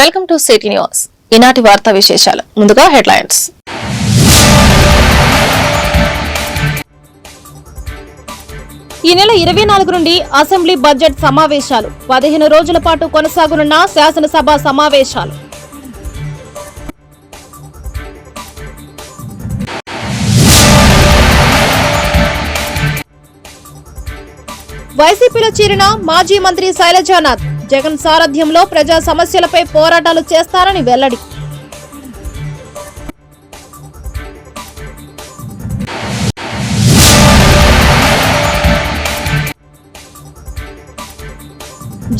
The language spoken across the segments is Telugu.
Welcome to city news. ఈనాటి వార్తా విశేషాలు. ముందుగా హెడ్లైన్స్. ఈ నెల ఇరవై నాలుగు నుండి అసెంబ్లీ బడ్జెట్ సమావేశాలు. పదిహేను రోజుల పాటు కొనసాగనున్న శాసనసభ సమావేశాలు. వైసీపీలో చేరిన మాజీ మంత్రి శైలజానాథ్ జగన్ సారథ్యంలో ప్రజా సమస్యలపై పోరాటాలు చేస్తారని వెల్లడి.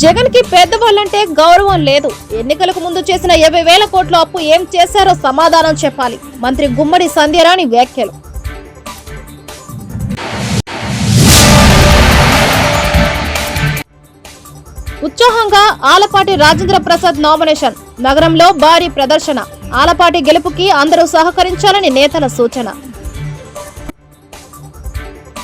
జగన్కి పెద్దవాళ్ళంటే గౌరవం లేదు. ఎన్నికలకు ముందు చేసిన యాభై వేల కోట్ల అప్పు ఏం చేశారో సమాధానం చెప్పాలి. మంత్రి గుమ్మడి సంధ్యరాణి వ్యాఖ్యలు. ఉత్సాహంగా ఆలపాటి రాజేంద్ర ప్రసాద్ నామినేషన్. నగరంలో భారీ ప్రదర్శన. ఆలపాటి గెలుపుకి అందరూ సహకరించాలని నేతల సూచన.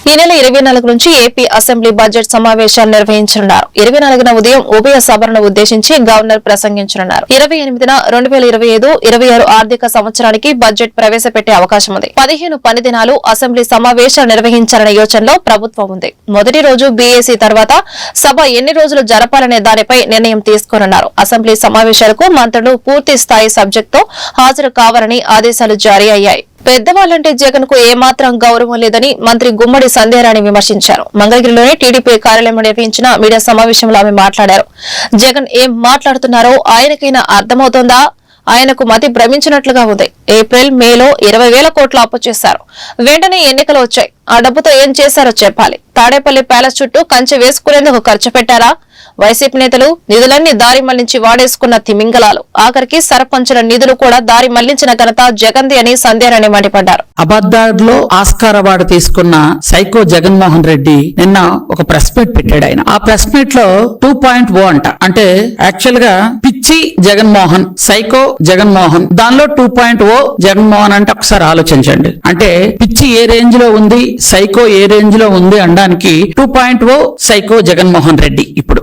ఈ నెల ఇరవై నాలుగు నుంచి ఏపీ అసెంబ్లీ బడ్జెట్ సమావేశాలు నిర్వహించనున్నారు. ఇరవై నాలుగున ఉదయం ఉభయ సభలను ఉద్దేశించి గవర్నర్ ప్రసంగించనున్నారు. ఇరవై ఎనిమిదిన రెండు వేల ఇరవై ఐదు ఇరవై ఆరు ఆర్థిక సంవత్సరానికి బడ్జెట్ ప్రవేశపెట్టే అవకాశం ఉంది. పదిహేను పని దినాలు అసెంబ్లీ సమావేశాలు నిర్వహించాలనే యోచనలో ప్రభుత్వం ఉంది. మొదటి రోజు బీఏసీ తర్వాత సభ ఎన్ని రోజులు జరపాలనే దానిపై నిర్ణయం తీసుకోనున్నారు. అసెంబ్లీ సమావేశాలకు మంత్రులు పూర్తి స్థాయి సబ్జెక్టుతో హాజరు కావాలని ఆదేశాలు జారీ అయ్యాయి. పెద్దవాళ్ళంటే జగన్కు ఏమాత్రం గౌరవం లేదని మంత్రి గుమ్మడి సంధ్యారాణి విమర్శించారు. మంగళగిరిలోని టీడీపీ కార్యాలయంలో నిర్వహించిన మీడియా సమావేశంలో ఆమె మాట్లాడారు. జగన్ ఏం మాట్లాడుతున్నారో ఆయనకైనా అర్థమవుతోందా? ఆయనకు మతి భ్రమించినట్లుగా ఉంది. ఏప్రిల్ మేలో ఇరవై వేల కోట్లు అప్పు చేశారు. వెంటనే ఎన్నికలు వచ్చాయి. ఆ డబ్బుతో ఏం చేశారో చెప్పాలి. తాడేపల్లి ప్యాలెస్ చుట్టూ కంచె వేసుకునేందుకు ఖర్చు పెట్టారా? వైసీపీ నేతలు నిధులన్నీ దారి మళ్ళించి వాడేసుకున్న తిమింగలాలు. ఆఖరికి సర్పంచుల నిధులు కూడా దారి మళ్ళించిన ఘనత జగన్ది అని సంధ్యారాణి మండిపడ్డారు. అబద్ధాల్లో ఆస్కార్ అవార్డు తీసుకున్న సైకో జగన్మోహన్ రెడ్డి నిన్న ఒక ప్రెస్ మీట్ పెట్టాడు ఆయన. ఆ ప్రెస్ మీట్లో టూ పాయింట్ ఓ అంట. అంటే యాక్చువల్గా పిచ్చి జగన్మోహన్ సైకో జగన్మోహన్. దానిలో టూ పాయింట్ ఓ జగన్మోహన్ అంటే ఒకసారి ఆలోచించండి. అంటే పిచ్చి ఏ రేంజ్లో ఉంది సైకో ఏ రేంజ్లో ఉంది అనడానికి two point O psycho Jaganmohan Reddy ఇప్పుడు.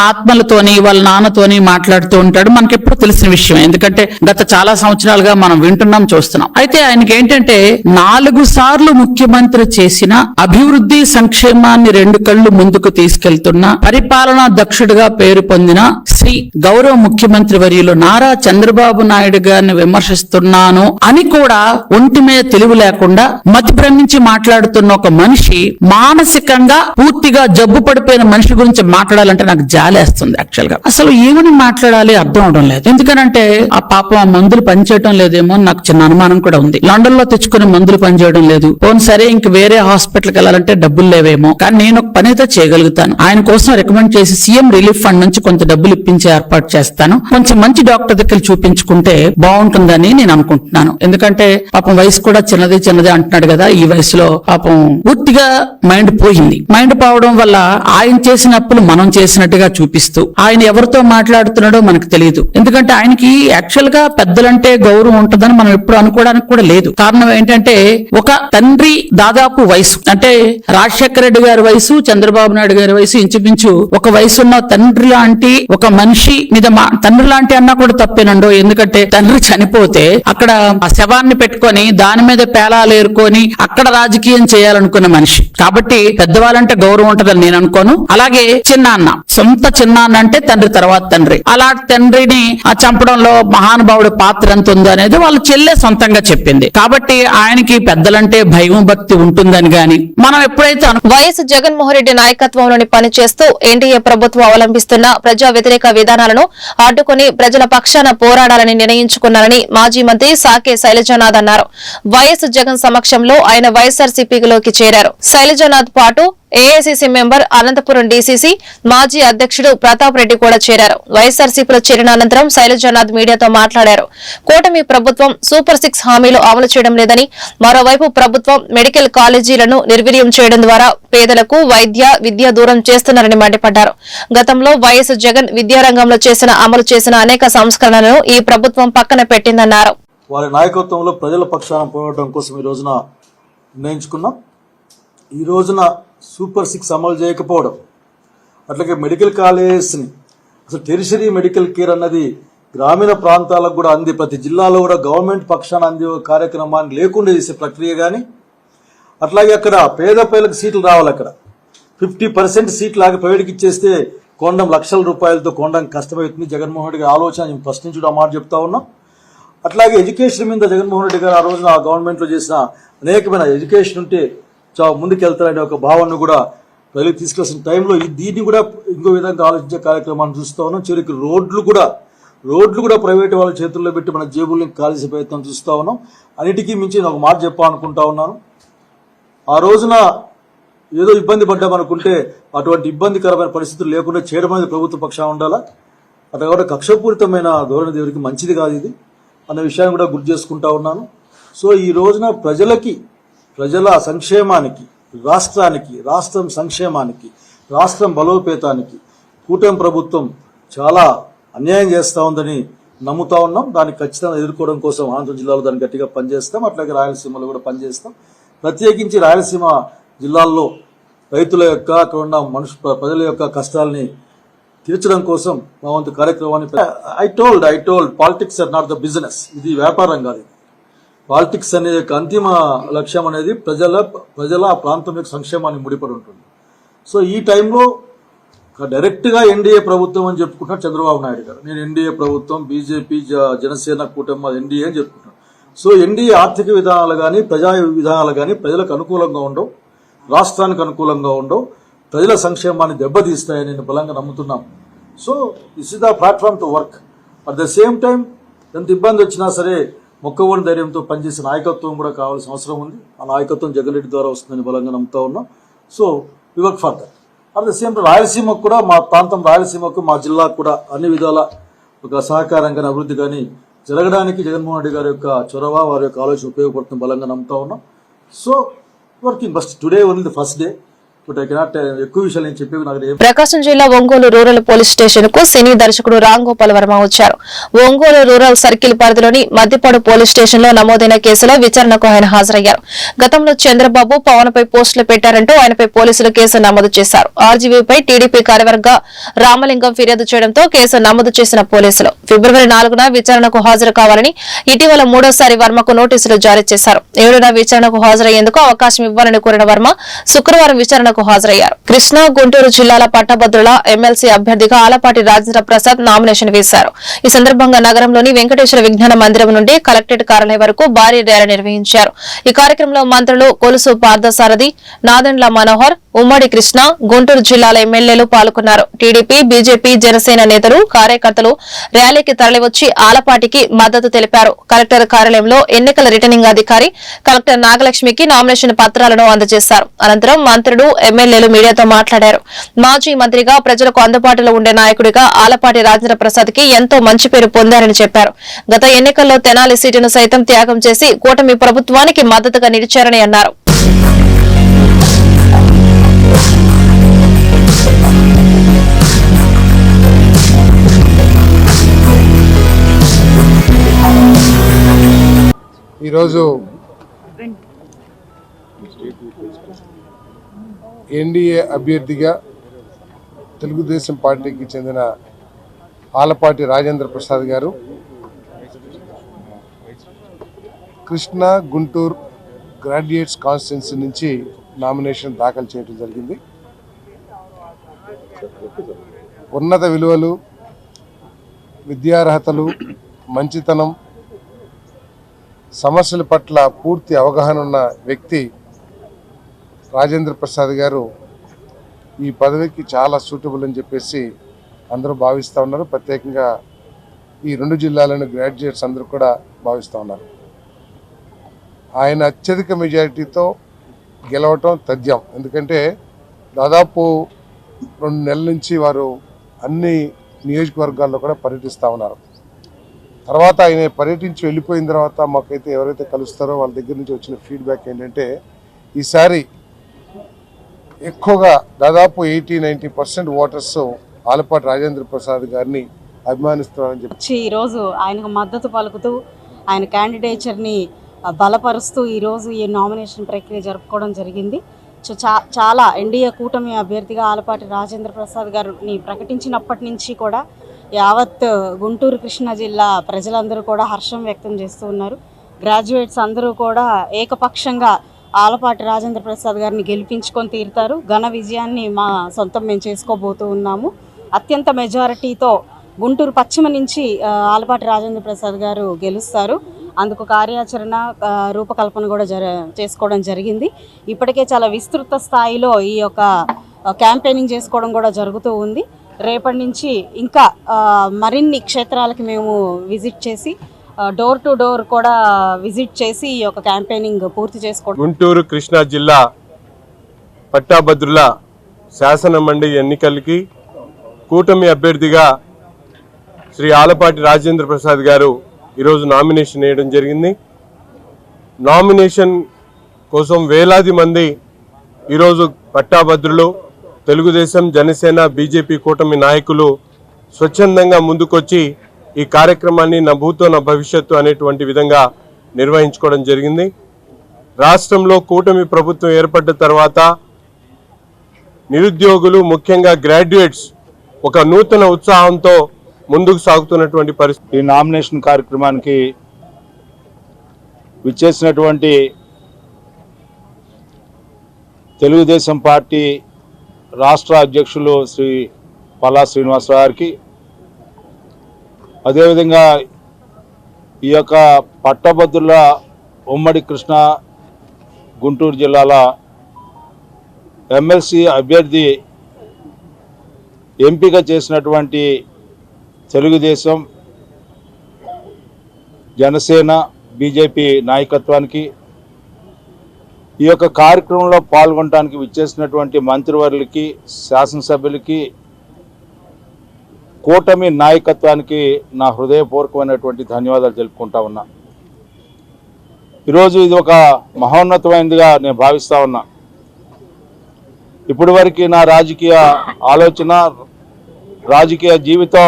ఆత్మలతోని వాళ్ళ నాన్నతోని మాట్లాడుతూ ఉంటాడు. మనకి ఎప్పుడు తెలిసిన విషయం. ఎందుకంటే గత చాలా సంవత్సరాలుగా మనం వింటున్నాం చూస్తున్నాం. అయితే ఆయనకి ఏంటంటే నాలుగు సార్లు ముఖ్యమంత్రి చేసిన అభివృద్ధి సంక్షేమాన్ని రెండు కళ్ళు ముందుకు తీసుకెళ్తున్న పరిపాలనా దక్షుడిగా పేరు పొందిన శ్రీ గౌరవ ముఖ్యమంత్రి వర్యులు నారా చంద్రబాబు నాయుడు గారిని విమర్శిస్తున్నాను అని కూడా ఒంటి మీద తెలివి లేకుండా మతిభ్రమించి మాట్లాడుతున్న ఒక మనిషి మానసికంగా పూర్తిగా జబ్బు పడిపోయిన మనిషి గురించి మాట్లాడాలంటే నాకు జాలేస్తుంది యాక్చువల్గా. అసలు ఏమని మాట్లాడాలి అర్థం అవడం లేదు. ఎందుకనంటే ఆ పాపం ఆ మందులు పనిచేయడం లేదేమో నాకు చిన్న అనుమానం కూడా ఉంది. లండన్లో తెచ్చుకుని మందులు పనిచేయడం లేదు. పోను సరే ఇంక వేరే హాస్పిటల్కి వెళ్ళాలంటే డబ్బులు లేవేమో. కానీ నేను ఒక పని అయితే చేయగలుగుతాను. ఆయన కోసం రికమెండ్ చేసి సీఎం రిలీఫ్ ఫండ్ నుంచి కొంత డబ్బులు ఇప్పించే ఏర్పాటు చేస్తాను. కొంచెం మంచి డాక్టర్ దగ్గర చూపించుకుంటే బాగుంటుందని నేను అనుకుంటున్నాను. ఎందుకంటే పాపం వయసు కూడా చిన్నది చిన్నది అంటున్నాడు కదా ఈ వయసులో పాపం పూర్తిగా మైండ్ పోయింది. మైండ్ పోవడం వల్ల ఆయన చేసిన అప్పులు మనం చేసినట్టుగా చూపిస్తూ ఆయన ఎవరితో మాట్లాడుతున్నాడో మనకు తెలియదు. ఎందుకంటే ఆయనకి యాక్చువల్గా పెద్దలంటే గౌరవం ఉంటుందని మనం ఎప్పుడు అనుకోవడానికి కూడా లేదు. కారణం ఏంటంటే ఒక తండ్రి దాదాపు వయసు అంటే రాజశేఖర రెడ్డి గారి వయసు చంద్రబాబు నాయుడు గారి వయసు ఇంచుమించు ఒక వయసు ఉన్న తండ్రి లాంటి ఒక మనిషి మీద మా తండ్రి లాంటి అన్నా కూడా తప్పేనండో. ఎందుకంటే తండ్రి చనిపోతే అక్కడ ఆ శవాన్ని పెట్టుకొని దాని మీద పేలాలు ఏరుకొని అక్కడ రాజకీయం చేయాలనుకున్న మనిషి. కాబట్టి పెద్దవాళ్ళంటే గౌరవం ఉంటదని నేను అనుకోను. అలాగే చిన్నాన్న సొంత చిన్నాన్న అంటే తండ్రి తర్వాత తండ్రి. అలా తండ్రిని ఆ చంపడంలో మహానుభావుడి పాత్ర ఎంత ఉందో అనేది వాళ్ళ చెల్లె సొంతంగా చెప్పింది. కాబట్టి ఆయనకి పెద్దలంటే భయం భక్తి ఉంటుందని గాని మనం ఎప్పుడైతే వైఎస్ జగన్మోహన్ రెడ్డి నాయకత్వంలోని పనిచేస్తూ ఎన్డీఏ ప్రభుత్వం అవలంబిస్తున్న ప్రజా వ్యతిరేక విధానాలను అడ్డుకుని ప్రజల పక్షాన పోరాడాలని నిర్ణయించుకున్నారని మాజీ మంత్రి సాకే శైలజానాథ్ అన్నారు. వైఎస్ జగన్ సమక్షంలో ఆయన వైఎస్ఆర్సీపీలోకి చేరారు. శైలజానాథ్ పాటు ఏఐసిసి మెంబర్ అనంతపురం డీసీసీ మాజీ అధ్యక్షుడు ప్రతాప్ రెడ్డి కూడా చేరారు. వైఎస్ఆర్సీపీలో చేరిన అనంతరం శైలజానాథ్ మీడియాతో మాట్లాడారు. కూటమి ప్రభుత్వం సూపర్ సిక్స్ హామీలు అమలు చేయడం లేదని మరోవైపు ప్రభుత్వం మెడికల్ కాలేజీలను నిర్వీర్యం చేయడం ద్వారా పేదలకు వైద్య విద్య దూరం చేస్తున్నారని మండిపడ్డారు. గతంలో వైఎస్ జగన్ విద్యారంగంలో చేసిన అమలు చేసిన అనేక సంస్కరణలను ఈ ప్రభుత్వం పక్కన పెట్టిందన్నారు. వారి నాయకత్వంలో ప్రజల పక్షాన పోరాటం కోసం ఈ రోజున నిర్ణయించుకున్నాం. ఈ రోజున సూపర్ సిక్స్ అమలు చేయకపోవడం. అట్లాగే మెడికల్ కాలేజెస్ని అసలు టెరిషరీ మెడికల్ కేర్ అన్నది గ్రామీణ ప్రాంతాలకు కూడా అంది. ప్రతి జిల్లాలో కూడా గవర్నమెంట్ పక్షాన అందే కార్యక్రమాన్ని లేకుండా చేసే ప్రక్రియ కానీ అట్లాగే అక్కడ పేద పేదలకు సీట్లు రావాలి అక్కడ. ఫిఫ్టీ పర్సెంట్ సీట్లు ఆగి ప్రైవేట్కి ఇచ్చేస్తే కొండం లక్షల రూపాయలతో కొండం కష్టమవుతుంది. జగన్మోహన్ రెడ్డి గారి ఆలోచన నేను ఫస్ట్ నుంచి కూడా ఆ మాట చెప్తా ఉన్నాం. అట్లాగే ఎడ్యుకేషన్ మీద జగన్మోహన్ రెడ్డి గారు ఆ రోజున ఆ గవర్నమెంట్లో చేసిన అనేకమైన ఎడ్యుకేషన్ ఉంటే చా ముందుకెళ్తారనే ఒక భావనను కూడా ప్రజలకు తీసుకొచ్చిన టైంలో దీన్ని కూడా ఇంకో విధంగా ఆలోచించే కార్యక్రమాన్ని చూస్తా ఉన్నాం. చివరికి రోడ్లు కూడా రోడ్లు కూడా ప్రైవేట్ వాళ్ళ చేతుల్లో పెట్టి మన జేబుల్ని కాల్చే ప్రయత్నం చూస్తూ ఉన్నాం. అన్నిటికీ మించి నేను ఒక మాట చెప్పాలనుకుంటా ఉన్నాను. ఆ రోజున ఏదో ఇబ్బంది పడ్డామనుకుంటే అటువంటి ఇబ్బందికరమైన పరిస్థితులు లేకుండా చేయడం అనేది ప్రభుత్వ పక్షాన ఉండాలా? అట్లా కాబట్టి కక్షపూరితమైన ధోరణి దేవుడికి మంచిది కాదు ఇది అన్న విషయాన్ని కూడా గుర్తు చేసుకుంటా ఉన్నాను. సో ఈ రోజున ప్రజలకి ప్రజల సంక్షేమానికి రాష్ట్రానికి రాష్ట్రం సంక్షేమానికి రాష్ట్రం బలోపేతానికి కూటమి ప్రభుత్వం చాలా అన్యాయం చేస్తూ ఉందని నమ్ముతా ఉన్నాం. దాన్ని ఖచ్చితంగా ఎదుర్కోవడం కోసం అనంతపురం జిల్లాలో దాన్ని గట్టిగా పనిచేస్తాం. అట్లాగే రాయలసీమలో కూడా పనిచేస్తాం. ప్రత్యేకించి రాయలసీమ జిల్లాల్లో రైతుల యొక్క అక్కడ ఉన్న మనుషు ప్రజల యొక్క కష్టాలని తీర్చడం కోసం మా వంతు కార్యక్రమాన్ని I told I told politics are not the business ఇది వ్యాపారం కాదు పాలిటిక్స్ అనే యొక్క అంతిమ లక్ష్యం అనేది ప్రజల ప్రజల ఆ ప్రాంతం యొక్క సంక్షేమాన్ని ముడిపడి ఉంటుంది. సో ఈ టైంలో డైరెక్ట్గా ఎన్డీఏ ప్రభుత్వం అని చెప్పుకుంటున్నారు చంద్రబాబు నాయుడు గారు. నేను ఎన్డీఏ ప్రభుత్వం బీజేపీ జ- జనసేన కూటమి ఎన్డీఏ అని చెప్పుకుంటున్నాను. సో ఎన్డీఏ ఆర్థిక విధానాలు కానీ ప్రజా విధానాలు కానీ ప్రజలకు అనుకూలంగా ఉండవు రాష్ట్రానికి అనుకూలంగా ఉండవు ప్రజల సంక్షేమాన్ని దెబ్బతీస్తాయని నేను బలంగా నమ్ముతున్నాం. So this is the platform to work at the same time ఎంత ఇబ్బంది వచ్చినా సరే మొక్కవోని ధైర్యంతో పనిచేసే నాయకత్వం కూడా కావాల్సిన అవసరం ఉంది. ఆ నాయకత్వం జగన్ రెడ్డి ద్వారా వస్తుందని బలంగా నమ్ముతా ఉన్నాం. So we work for that at the same రాయలసీమకు కూడా మా ప్రాంతం రాయలసీమకు మా జిల్లాకు కూడా అన్ని విధాల ఒక సహకారం కానీ అభివృద్ధి కానీ జరగడానికి జగన్మోహన్ రెడ్డి గారి యొక్క చొరవ వారి యొక్క ఆలోచన ఉపయోగపడుతుంది బలంగా నమ్ముతా ఉన్నాం. So working first today only the first day Prakasam జిల్లా ఒంగోలు రూరల్ పోలీస్ స్టేషన్కు సినీ దర్శకుడు రామ్ గోపాల్ వర్మ వచ్చారు. ఒంగోలు రూరల్ సర్కిల్ పరిధిలోని మద్దిపాడు పోలీస్ స్టేషన్లో నమోదైన కేసులో విచారణకు ఆయన హాజరయ్యారు. గతంలో చంద్రబాబు పవన్ పై పోస్టులు పెట్టారంటూ ఆయనపై పోలీసులు కేసు నమోదు చేశారు. ఆర్జీవీపై టీడీపీ కార్యవర్గ రామలింగం ఫిర్యాదు చేయడంతో కేసు నమోదు చేసిన పోలీసులు ఫిబ్రవరి నాలుగున విచారణకు హాజరు కావాలని ఇటీవల మూడోసారి వర్మకు నోటీసులు జారీ చేశారు. ఏడున విచారణకు హాజరయ్యేందుకు అవకాశం ఇవ్వాలని కోరిన వర్మ శుక్రవారం విచారణకు హాజరయ్యారు. కృష్ణా గుంటూరు జిల్లాల పట్టభద్రుల ఎమ్మెల్సీ అభ్యర్థిగా ఆలపాటి రాజేంద్ర ప్రసాద్ నామినేషన్ వేశారు. ఈ సందర్భంగా నగరంలోని వెంకటేశ్వర విజ్ఞాన మందిరం నుండి కలెక్టరేట్ కార్యాలయం వరకు భారీ ర్యాలీ నిర్వహించారు. ఈ కార్యక్రమంలో మంత్రులు కొలుసు పార్థసారథి నాదెండ్ల మనోహర్ ఉమ్మడి కృష్ణ గుంటూరు జిల్లాల ఎమ్మెల్యేలు పాల్గొన్నారు. టీడీపీ బీజేపీ జనసేన నేతలు కార్యకర్తలు ర్యాలీకి తరలివచ్చి ఆలపాటికి మద్దతు తెలిపారు. కలెక్టర్ కార్యాలయంలో ఎన్నికల రిటర్నింగ్ అధికారి కలెక్టర్ నాగలక్ష్మికి నామినేషన్ పత్రాలను అందజేశారు. అనంతరం మంత్రులు ఎమ్మెల్యేలు మీడియాతో మాట్లాడారు. మాజీ మంత్రిగా ప్రజలకు అందుబాటులో ఉండే నాయకుడిగా ఆలపాటి రాజేంద్ర ప్రసాద్కి ఎంతో మంచి పేరు పొందారని చెప్పారు. గత ఎన్నికల్లో తెనాలి సీటును సైతం త్యాగం చేసి కూటమి ప్రభుత్వానికి మద్దతుగా నిలిచారని అన్నారు. ఈరోజు ఎన్డీఏ అభ్యర్థిగా తెలుగుదేశం పార్టీకి చెందిన ఆలపాటి రాజేంద్ర ప్రసాద్ గారు కృష్ణా గుంటూరు గ్రాడ్యుయేట్స్ కాన్స్టిట్యున్సీ నుంచి నామినేషన్ దాఖలు చేయడం జరిగింది. ఉన్నత విలువలు విద్యార్హతలు మంచితనం సమస్యల పట్ల పూర్తి అవగాహన ఉన్న వ్యక్తి రాజేంద్ర ప్రసాద్ గారు ఈ పదవికి చాలా సూటబుల్ అని చెప్పేసి అందరూ భావిస్తూ ఉన్నారు. ప్రత్యేకంగా ఈ రెండు జిల్లాలను గ్రాడ్యుయేట్స్ అందరూ కూడా భావిస్తూ ఉన్నారు. ఆయన అత్యధిక మెజారిటీతో గెలవటం తథ్యం. ఎందుకంటే దాదాపు రెండు నెలల నుంచి వారు అన్ని నియోజకవర్గాల్లో కూడా పర్యటిస్తూ ఉన్నారు. తర్వాత ఆయన పర్యటించి వెళ్ళిపోయిన తర్వాత మాకైతే ఎవరైతే కలుస్తారో వాళ్ళ దగ్గర నుంచి వచ్చిన ఫీడ్బ్యాక్ ఏంటంటే ఈసారి ఎక్కువగా దాదాపు eighty ninety percent voters Alapati Rajendra Prasad గారిని అభిమానిస్తున్నారని చెప్పి వచ్చి ఈరోజు ఆయనకు మద్దతు పలుకుతూ ఆయన క్యాండిడేచర్ని బలపరుస్తూ ఈరోజు ఈ నామినేషన్ ప్రక్రియ జరుపుకోవడం జరిగింది. సో చా చాలా ఎన్డీఏ కూటమి అభ్యర్థిగా ఆలపాటి రాజేంద్ర ప్రసాద్ గారిని ప్రకటించినప్పటి నుంచి కూడా యావత్ గుంటూరు కృష్ణా జిల్లా ప్రజలందరూ కూడా హర్షం వ్యక్తం చేస్తూ ఉన్నారు. గ్రాడ్యుయేట్స్ అందరూ కూడా ఏకపక్షంగా ఆలపాటి రాజేంద్ర ప్రసాద్ గారిని గెలిపించుకొని తీరుతారు. ఘన విజయాన్ని మా సొంతం మేము చేసుకోబోతూ ఉన్నాము. అత్యంత మెజారిటీతో గుంటూరు పశ్చిమ నుంచి ఆలపాటి రాజేంద్ర ప్రసాద్ గారు గెలుస్తారు. అందుకు కార్యాచరణ రూపకల్పన కూడా జర చేసుకోవడం జరిగింది. ఇప్పటికే చాలా విస్తృత స్థాయిలో ఈ యొక్క క్యాంపెయినింగ్ చేసుకోవడం కూడా జరుగుతూ ఉంది. రేపటి నుంచి ఇంకా మరిన్ని క్షేత్రాలకి మేము విజిట్ చేసి డోర్ టు డోర్ కూడా విజిట్ చేసి ఈ యొక్క క్యాంపెయినింగ్ పూర్తి చేసుకోవడం. గుంటూరు కృష్ణా జిల్లా పట్టాభద్రుల శాసన మండలి ఎన్నికలకి కూటమి అభ్యర్థిగా శ్రీ ఆలపాటి రాజేంద్ర ప్రసాద్ గారు ఈరోజు నామినేషన్ వేయడం జరిగింది. నామినేషన్ కోసం వేలాది మంది ఈరోజు పట్టాభద్రులు తెలుగుదేశం జనసేన బీజేపీ కూటమి నాయకులు స్వచ్ఛందంగా ముందుకొచ్చి ఈ కార్యక్రమాన్ని నా భూతో నా భవిష్యత్తు అనేటువంటి విధంగా నిర్వహించుకోవడం జరిగింది. రాష్ట్రంలో కూటమి ప్రభుత్వం ఏర్పడ్డ తర్వాత నిరుద్యోగులు ముఖ్యంగా గ్రాడ్యుయేట్స్ ఒక నూతన ఉత్సాహంతో ముందుకు సాగుతున్నటువంటి పరిస్థితి. ఈ నామినేషన్ కార్యక్రమానికి విచ్చేసినటువంటి తెలుగుదేశం పార్టీ రాష్ట్ర అధ్యక్షులు శ్రీ పల్లా శ్రీనివాసరావు గారికి అదేవిధంగా ఈ యొక్క పట్టభద్రుల ఉమ్మడి కృష్ణ గుంటూరు జిల్లాల ఎమ్మెల్సీ అభ్యర్థి ఎంపిక చేసినటువంటి తెలుగుదేశం జనసేన బీజేపీ నాయకత్వానికి ఈ యొక్క కార్యక్రమంలో పాల్గొనడానికి విచ్చేసినటువంటి మంత్రివర్యులకి శాసనసభ్యులకి కూటమి నాయకత్వానికి నా హృదయపూర్వకమైనటువంటి ధన్యవాదాలు తెలుపుకుంటా ఉన్నా. ఈరోజు ఇది ఒక మహోన్నతమైనదిగా నేను భావిస్తూ ఉన్నా. ఇప్పటి వరకు నా రాజకీయ ఆలోచన రాజకీయ జీవితం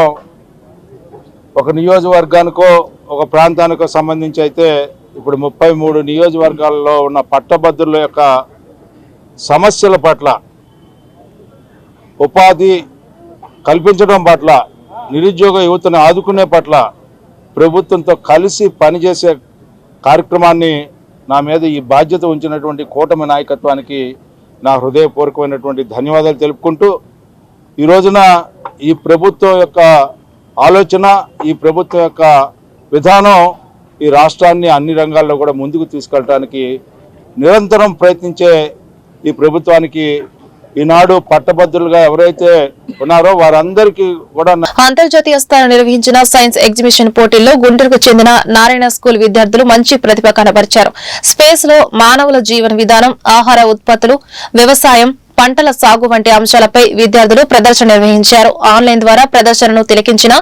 ఒక నియోజకవర్గానికో ఒక ప్రాంతానికో సంబంధించి అయితే ఇప్పుడు ముప్పై మూడు నియోజకవర్గాల్లో ఉన్న పట్టభద్రుల యొక్క సమస్యల పట్ల ఉపాధి కల్పించడం పట్ల నిరుద్యోగ యువతను ఆదుకునే పట్ల ప్రభుత్వంతో కలిసి పనిచేసే కార్యక్రమాన్ని నా మీద ఈ బాధ్యత ఉంచినటువంటి కూటమి నాయకత్వానికి నా హృదయపూర్వకమైనటువంటి ధన్యవాదాలు తెలుపుకుంటూ ఈ రోజున ఈ ప్రభుత్వం యొక్క ఆలోచన ఈ ప్రభుత్వం యొక్క విధానం ఈ రాష్ట్రాన్ని అన్ని రంగాల్లో కూడా ముందుకు తీసుకెళ్ళడానికి నిరంతరం ప్రయత్నించే ఈ ప్రభుత్వానికి ఈనాడు పట్టభద్రులుగా ఎవరైతే ఉన్నారో వారందరికీ కూడా అంతర్జాతీయ స్థాయిలో నిర్వహించిన సైన్స్ ఎగ్జిబిషన్ పోటీల్లో గుంటూరుకు చెందిన నారాయణ స్కూల్ విద్యార్థులు మంచి ప్రతిభ కనబరిచారు. స్పేస్లో మానవుల జీవన విధానం ఆహార ఉత్పత్తులు వ్యవసాయం పంటల సాగు వంటి అంశాలపై విద్యార్థులు ప్రదర్శన నిర్వహించారు ఆన్లైన్ ద్వారా ప్రదర్శనను తిలకించిన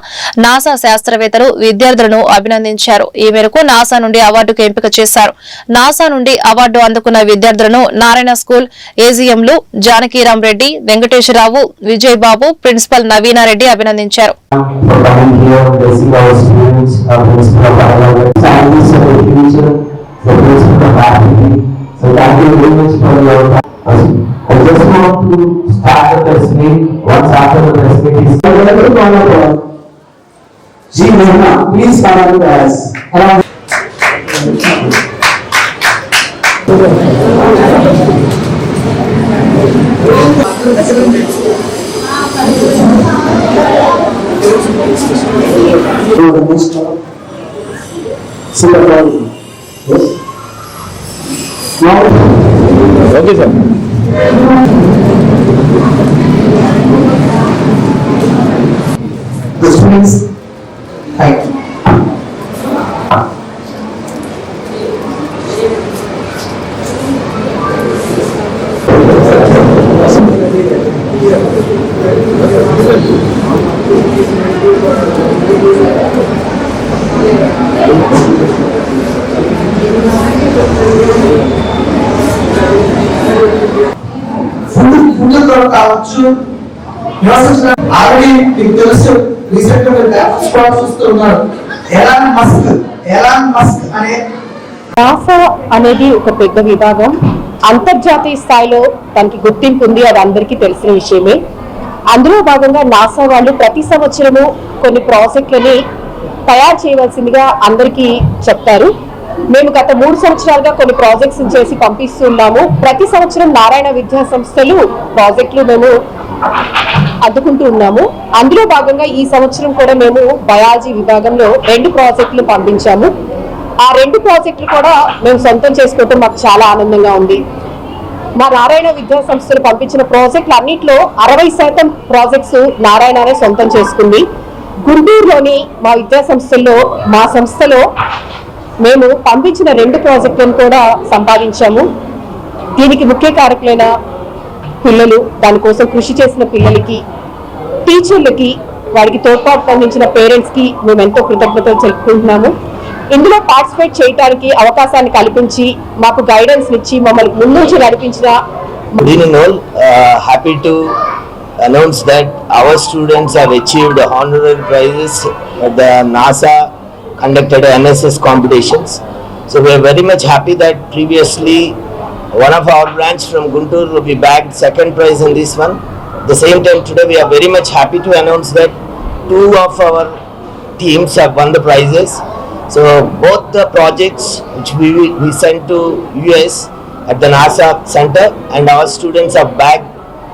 నాసా శాస్త్రవేత్తలు విద్యార్థులను అభినందించారు ఈ మేరకు నాసా నుండి అవార్డుకు ఎంపిక చేశారు నాసా నుండి అవార్డు అందుకున్న విద్యార్థులను నారాయణ స్కూల్ ఏజీఎంలు జానకీరాం రెడ్డి వెంకటేశ్వరరావు విజయ్ బాబు ప్రిన్సిపల్ నవీనారెడ్డి అభినందించారు. So thank you very much for your time. I just want to start the meet, once after the meet is. Ji Mehna, please come with us. One. Singapore. Yes. Now. Sir. The students, spot Elon Musk Elon Musk అనే నాసా అనేది ఒక పెద్ద విభాగం. అంతర్జాతీయ స్థాయిలో తనకి గుర్తింపు ఉంది అది అందరికీ తెలిసిన విషయమే. అందులో భాగంగా నాసా వాళ్ళు ప్రతి సంవత్సరము కొన్ని ప్రాజెక్టులని తయారు చేయవలసిందిగా అందరికీ చెప్తారు. మేము గత మూడు సంవత్సరాలుగా కొన్ని ప్రాజెక్ట్స్ చేసి పంపిస్తున్నాము. ప్రతి సంవత్సరం నారాయణ విద్యా సంస్థలు ప్రాజెక్టులు మేము అందుకుంటూ ఉన్నాము. అందులో భాగంగా ఈ సంవత్సరం కూడా మేము బయాలజీ విభాగంలో రెండు ప్రాజెక్టులు పంపించాము. ఆ రెండు ప్రాజెక్టులు కూడా మేము సొంతం చేసుకోవటం మాకు చాలా ఆనందంగా ఉంది. మా నారాయణ విద్యా సంస్థలు పంపించిన ప్రాజెక్టులు అన్నింటిలో అరవై శాతం ప్రాజెక్ట్స్ నారాయణనే సొంతం చేసుకుంది. గుంటూరులోని మా విద్యా సంస్థల్లో మా సంస్థలో మేము పంపించిన రెండు ప్రాజెక్టులను కూడా సంపాదించాము. దీనికి ముఖ్య కారకులైన పిల్లలు దానికోసం కృషి చేసిన పిల్లలకి టీచర్లకి వారికి తోడ్పాటు అందించిన పేరెంట్స్కి మేము ఎంతో కృతజ్ఞతలు చెప్పుకుంటున్నాము ఇందులో పార్టిసిపేట్ చేయడానికి అవకాశాన్ని కల్పించి మాకు గైడెన్స్ ఇచ్చి మమ్మల్ని ముందుంచి నడిపించిన good all happy to announce that our students have achieved honourable prizes the NASA conducted NSS competitions so we are very much happy that previously one of our branch from Guntur will be bagged second prize in this one. The same time today we are very much happy to announce that two of our teams have won the prizes. So both the projects which we, we sent to US at the NASA center and our students have bagged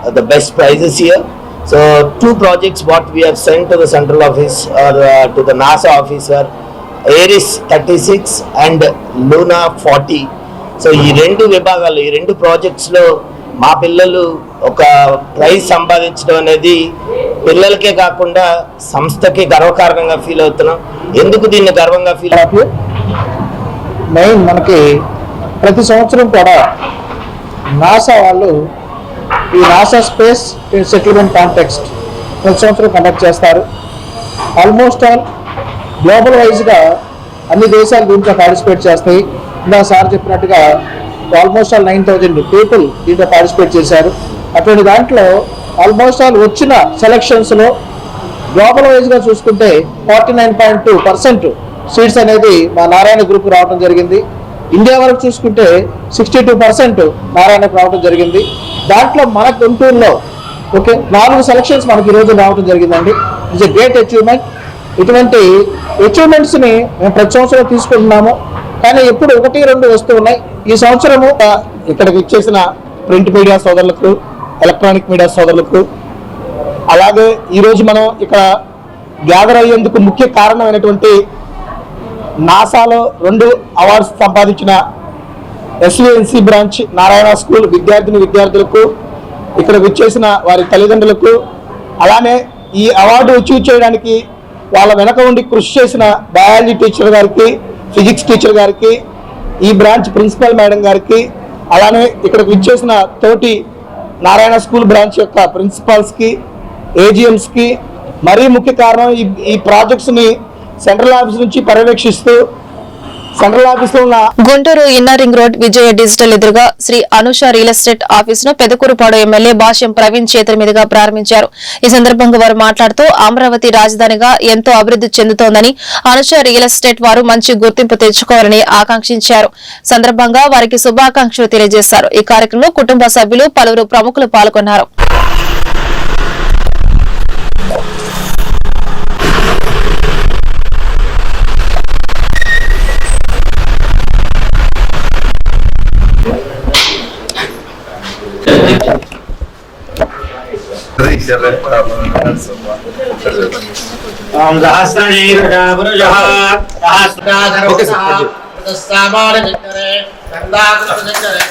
uh, the best prizes here. So two projects what we have sent to the central office or uh, to the NASA office were Ares 36 and Luna 40. So ఈ రెండు విభాగాలు ఈ రెండు ప్రాజెక్ట్స్లో మా పిల్లలు ఒక ప్రైజ్ సంపాదించడం అనేది పిల్లలకే కాకుండా సంస్థకి గర్వకారణంగా ఫీల్ అవుతున్నాం. ఎందుకు దీన్ని గర్వంగా ఫీల్ అవుతున్నాం మెయిన్ మనకి ప్రతి సంవత్సరం కూడా నాసా వాళ్ళు ఈ నాసా స్పేస్ సెటిల్మెంట్ కాంటెక్స్ట్ ప్రతి సంవత్సరం కండక్ట్ చేస్తారు. ఆల్మోస్ట్ ఆల్ గ్లోబల్ వైజ్గా అన్ని దేశాలు దీంట్లో పార్టిసిపేట్ చేస్తాయి. ఇందా సార్ చెప్పినట్టుగా almost all nine thousand people దీంట్లో పార్టిసిపేట్ చేశారు. అటువంటి దాంట్లో ఆల్మోస్ట్ ఆల్ వచ్చిన సెలక్షన్స్లో గ్లోబల్ వైజ్గా చూసుకుంటే forty nine point two percent seats అనేది మా నారాయణ గ్రూప్ రావడం జరిగింది. ఇండియా వరకు చూసుకుంటే సిక్స్టీ టూ పర్సెంట్ నారాయణకు రావడం జరిగింది. దాంట్లో మన గుంటూరులో ఓకే నాలుగు సెలక్షన్స్ మనకి ఈరోజు రావడం జరిగిందండి. ఇట్స్ ఎ గ్రేట్ అచీవ్మెంట్ ఇటువంటి అచీవ్మెంట్స్ని మేము ప్రతి సంవత్సరం తీసుకుంటున్నాము. కానీ ఎప్పుడు ఒకటి రెండు వస్తూ ఉన్నాయి ఈ సంవత్సరము ఇక్కడికి ఇచ్చేసిన ప్రింట్ మీడియా సోదరులకు ఎలక్ట్రానిక్ మీడియా సోదరులకు అలాగే ఈరోజు మనం ఇక్కడ గ్యాదర్ అయ్యేందుకు ముఖ్య కారణమైనటువంటి నాసాలో రెండు అవార్డ్స్ సంపాదించిన ఎస్విఎన్సి బ్రాంచ్ నారాయణ స్కూల్ విద్యార్థిని విద్యార్థులకు ఇక్కడ విచ్చేసిన వారి తల్లిదండ్రులకు అలానే ఈ అవార్డు అచీవ్ చేయడానికి వాళ్ళ వెనక ఉండి కృషి చేసిన బయాలజీ టీచర్ గారికి ఫిజిక్స్ టీచర్ గారికి ఈ బ్రాంచ్ ప్రిన్సిపల్ మేడం గారికి అలానే ఇక్కడికి విచ్చేసిన తోటి నారాయణ స్కూల్ బ్రాంచ్ యొక్క ప్రిన్సిపాల్స్కి ఏజిఎంస్కి మరీ ముఖ్య కారణం ఈ ఈ ప్రాజెక్ట్స్ని సెంట్రల్ ఆఫీస్ నుంచి పర్యవేక్షిస్తూ సెంట్రల్ ఉన్న Guntur inner ring road Vijaya digital ఎదురుగా శ్రీ అనుష రియల్ ఎస్టేట్ ఆఫీస్ను పెదకూరుపాడు ఎమ్మెల్యే భాష్యం ప్రవీణ్ చేతుల మీదుగా ప్రారంభించారు. ఈ సందర్భంగా వారు మాట్లాడుతూ అమరావతి రాజధానిగా ఎంతో అభివృద్ధి చెందుతోందని అనుష రియల్ ఎస్టేట్ వారు మంచి గుర్తింపు తెచ్చుకోవాలని ఆకాంక్షించారు. సందర్భంగా వారికి శుభాకాంక్షలు తెలియజేశారు. ఈ కార్యక్రమంలో కుటుంబ సభ్యులు పలువురు ప్రముఖులు పాల్గొన్నారు. ओम सहस्रनैरजावरुजः सहस्राधरोः तस्सामानविन्दरे गङ्गाकृतविन्दरे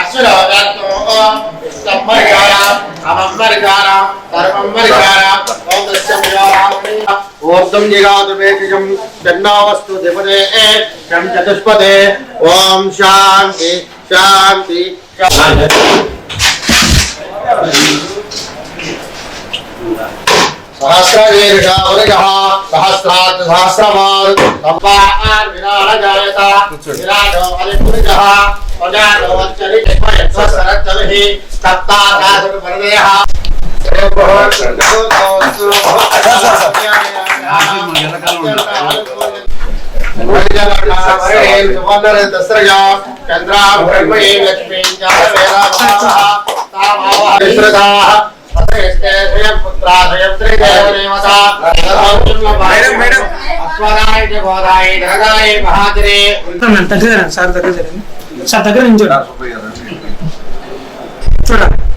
అశ్వరాజాత్మో అమ్మరికార అమ్మరికార సర్వమ్మరికార ఓం దృశ్యం ऊर्धं जिगादुपेक्षिकं चन्नावस्तु द्विपदे षं चतुष्पदे। ॐ शान्ति शान्ति सहस्रवीर्षावरिजः सहस्रात् सहस्रमारु सम्पार् विराजयत विराजो हरिपुरिजः प्रजानो वच्चरि जग्मयत्सरत्तभिः तप्ताकासुरपर्णयः దగ్గర సార్ దగ్గర సార్ దగ్గర నుంచి చూడాలి చూడాలి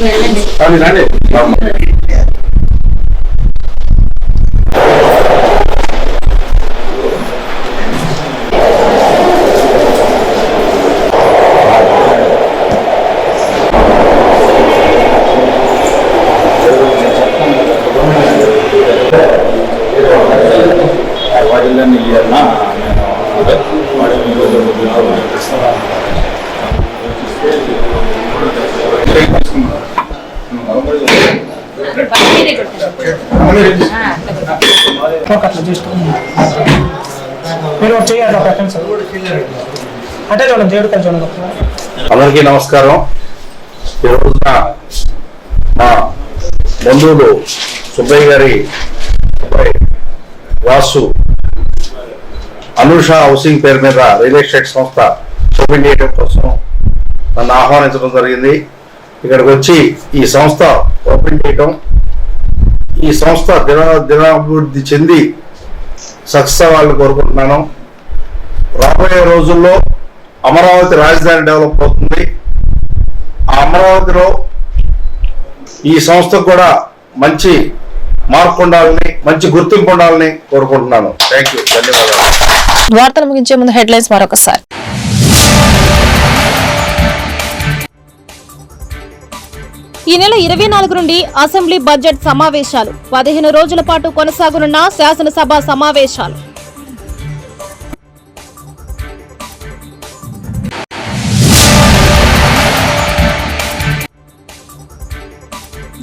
చూడండి అందరికీ నమస్కారం. ఈరోజున మా బంధువులు సుబ్బయ్య గారి వాసు అనూష హౌసింగ్ పేరు మీద రియల్ ఎస్టేట్ సంస్థ ఓపెన్ చేయడం కోసం నన్ను ఆహ్వానించడం జరిగింది. ఇక్కడికి వచ్చి ఈ సంస్థ ఓపెన్ చేయటం ఈ సంస్థ దిన దినాభివృద్ధి చెంది సక్సెస్ అవ్వాలని కోరుకుంటున్నాను. రాబోయే రోజుల్లో అమరావతి రాజధాని డెవలప్ అవుతుంది. ఆ అమరావతిలో ఈ సంస్థకు కూడా మంచి మార్పు ఉండాలని మంచి గుర్తింపు ఉండాలని కోరుకుంటున్నాను. థ్యాంక్ యూ ధన్యవాదాలు. వార్తలు ముగించే ముందు హెడ్లైన్స్ మరొకసారి. ఈ నెల ఇరవై నాలుగు నుండి అసెంబ్లీ బడ్జెట్ సమావేశాలు. పదిహేను రోజుల పాటు కొనసాగనున్న శాసనసభ సమావేశాలు.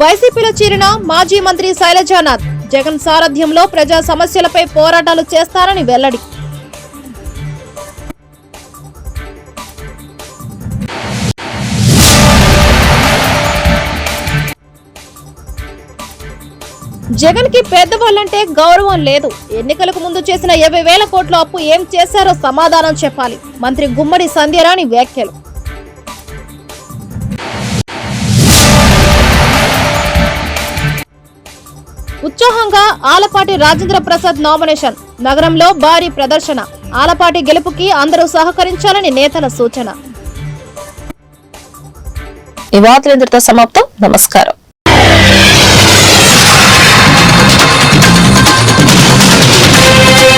వైసీపీలో చేరిన మాజీ మంత్రి శైలజానాథ్ జగన్ సారథ్యంలో ప్రజా సమస్యలపై పోరాటాలు చేస్తారని వెల్లడి. జగన్కి పెద్దవాళ్ళంటే గౌరవం లేదు. ఎన్నికలకు ముందు చేసిన యాభై వేల కోట్ల అప్పు ఏం చేశారో సమాధానం చెప్పాలి. మంత్రి గుమ్మడి సంధ్యరాణి వ్యాఖ్యలు. ఉత్సాహంగా ఆలపాటి రాజేంద్ర ప్రసాద్ నామినేషన్ నగరంలో భారీ ప్రదర్శన. ఆలపాటి గెలుపుకి అందరూ సహకరించాలని నేతల సూచన. ఈ వార్తలు ఇంతటితో సమాప్తం. నమస్కారం. Yeah.